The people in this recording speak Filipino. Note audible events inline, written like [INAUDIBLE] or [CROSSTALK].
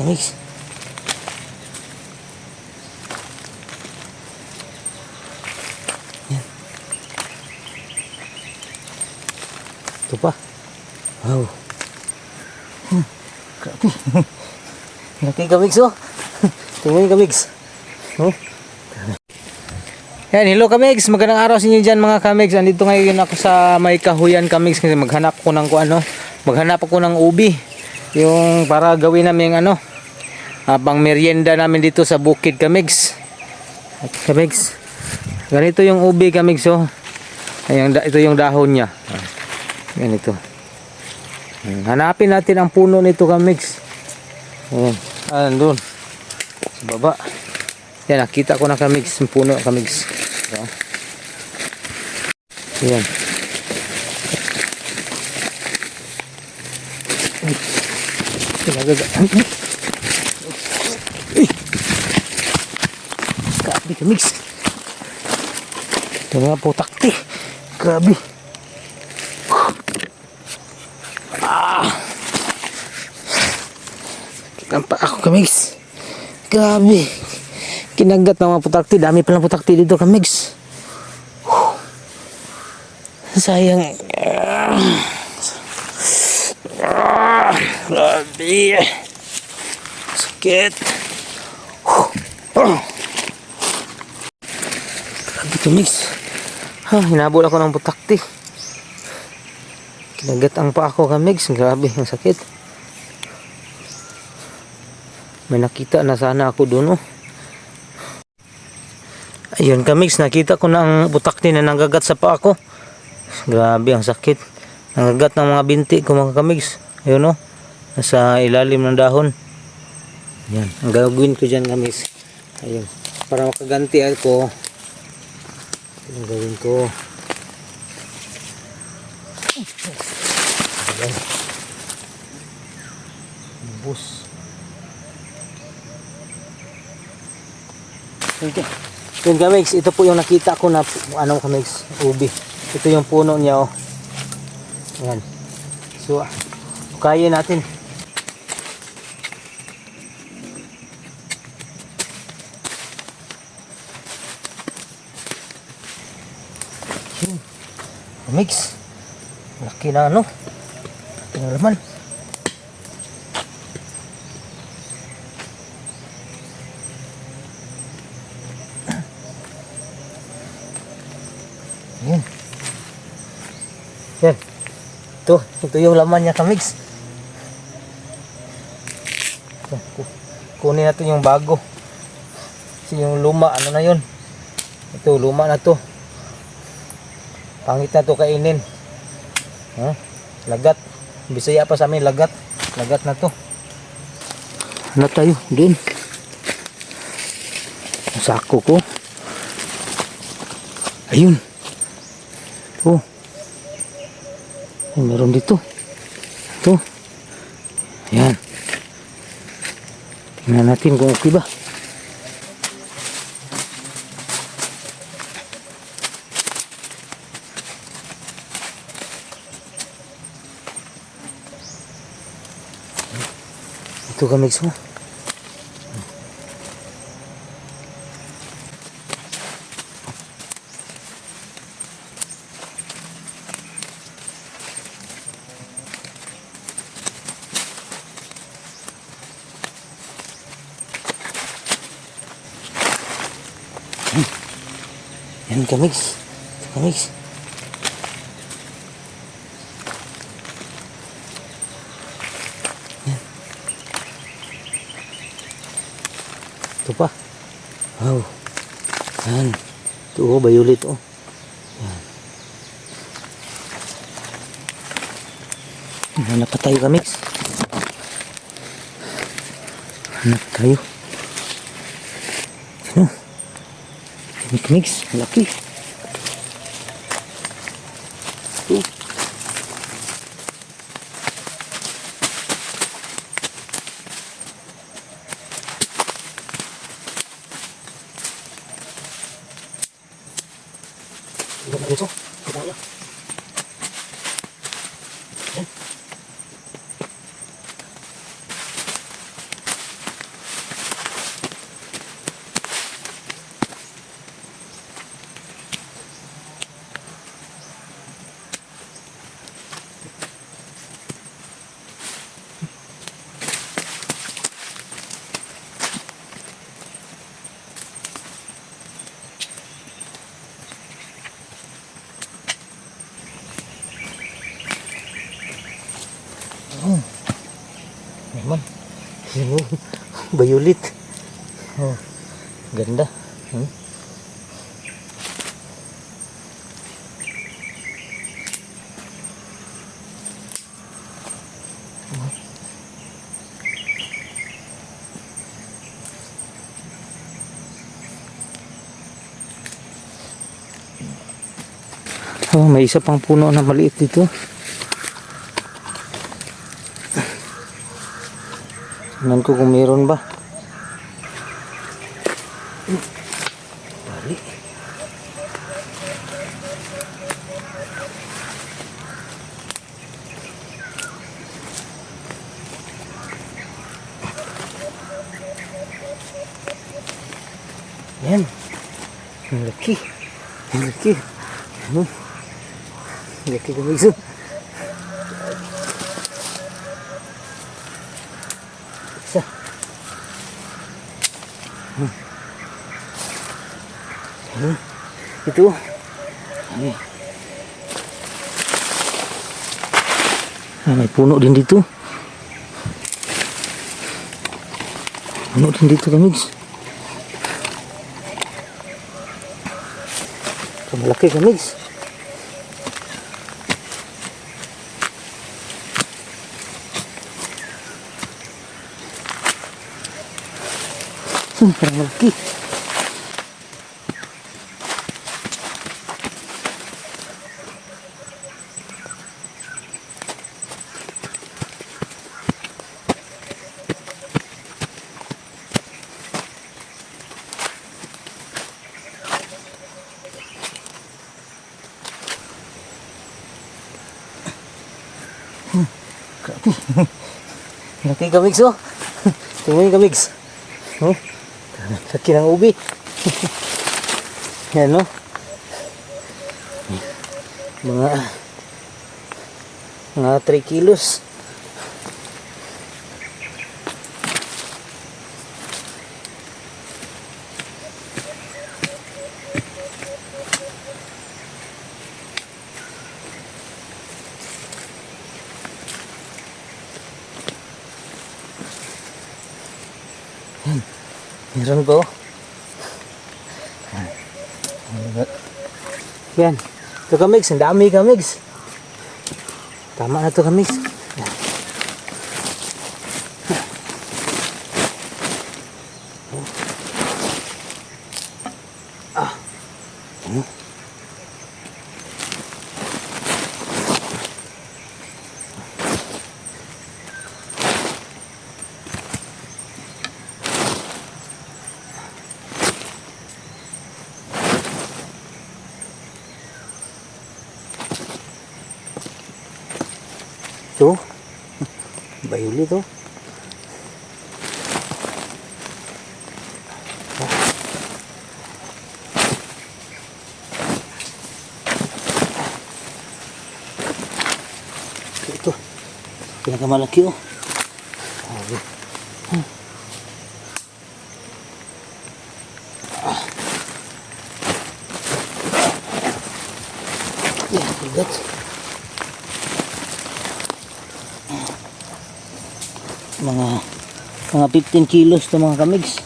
Kamigs. Yan. Ito pa. Wow. Hmm. Grabe. [LAUGHS] Laki kamigs oh. [LAUGHS] Tingnan yung kamigs. Oh. Yan, hello kamigs. Magandang araw sa inyo dyan mga kamigs. Andito ngayon ako sa may kahuyan kamigs kasi maghanap ko ng kung ano. Maghanap ako ng ubi. Yung para gawin namin ano. Habang merienda namin dito sa bukid kamigs. Kamigs. Ganito yung ubi kamigs oh. Ayan, ito yung dahon niya. Ganito. Hanapin natin ang puno nito kamigs. Ayan. Ah, nandun. Sa baba. Yan, nakita ko na kamigs. Yung puno kamigs. Ayan. Ayan. Grabe kamigs. Ito nga po takti. Grabe. Ang pa ako kamigs. Grabe. Kinagat ng mga putakti. Dami palang putakti dito kamigs. Whew. Sayang. Ah, Grabe. Sakit. Whew. Kamigs. Ha, hinabol ako ng putakti. Kinagat ang pa ako kamigs. Grabe, ang sakit. May nakita na sana ako doon oh. Ayun kamigs, nakita ko na ang butakti na nanggagat sa paa ko. Grabe ang sakit. Nanggagat ng mga binti ko mga kamigs. Ayun oh. Nasa ilalim ng dahon. Yan. Ang gagawin ko dyan kamigs. Ayun. Para makaganti ako. Ito ang gawin ko. Ayan. Bus. Okay. Yun kamigs, ito po yung nakita ko na ano kamigs, ubi. Ito yung puno niya oh. Ayan. So, kaya natin. Kamigs. Laki na ano. Laki na laman. [CLEARS THROAT] Yan. Yan. Ito, ito yung laman niya kamigs. Ito, ku- kunin natin yung bago. Kasi yung luma, ano na yun. Ito, luma na to. Pangit na to kainin. Ha? Lagat. Bisaya pa sa amin, lagat. Lagat na to. Ano tayo? Ang Sako ko. Ayun. Oh. Ay, meron dito. Ito. Ayan. Tingnan natin kung okay ba. Ito ka mix mo. Yan kamigs. Kamigs. Yan. Ito pa. Wow. Yan. Ito oh, violet oh. Yan. Hanap pa tayo kamigs. Hanap tayo. Ano? Mix mix, laki. Ito. Ito ito. Kaya. Yun oh, violet. Oh, ganda. Hmm? Oh, may isa pang puno na maliit dito. Tingnan ko kung meron ba. Bali. Yan. Ang laki. Ang laki. Ano? Ang laki Hmm. Ito. Ah, may puno din dito. Puno din dito kamigs. Ito malaki kamigs. Hmm, parang malaki. [LAUGHS] Laki kamigs oh. [LAUGHS] Tingnan yung kamigs. Oh. [LAUGHS] Laki ng ubi. Yan no. Mga mga 3 kilos. Meron oh? Yan. Ito kamigs. Ang dami kamigs. Tama na ito kamigs. Yan. Ah. Ano? Ito. Bayuli to. Ito. Oh. Hmm. Ah. Bigat. Mga mga 15 kilos to mga kamigs.